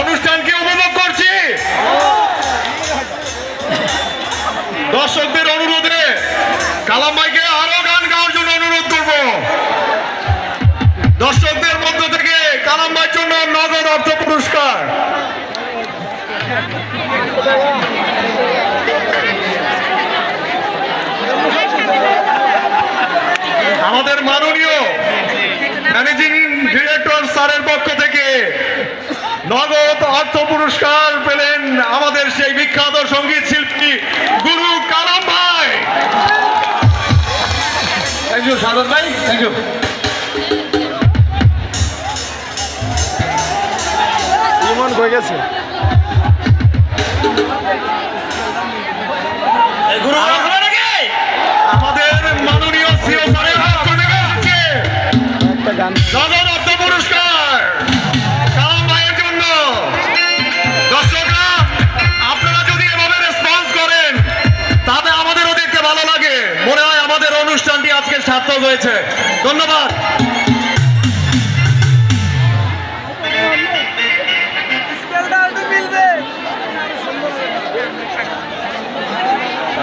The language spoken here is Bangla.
অনুষ্ঠানকে উপভোগ করছি। দর্শকদের অনুরোধে কালাম ভাইকে আরও গান গাওয়ার জন্য অনুরোধ করব। দর্শকদের মধ্য থেকে কালাম ভাইয়ের জন্য নগদ অর্থ পুরস্কার। আমাদের মাননীয় ম্যানেজিং ডিরেক্টর স্যারের পক্ষ থেকে নগদ অর্থ পুরস্কার পেলেন আমাদের সেই বিখ্যাত সংগীত শিল্পী গুরু কালাম ভাই। থ্যাংক ইউ সাদত ভাই। থ্যাংক ইউ হয়ে গেছে? আমাদের মাননীয় সিও স্যারের পক্ষ থেকে একটা গান। পুরস্কার অনুষ্ঠানটি আজকে সার্থক হয়েছে ধন্যবাদ।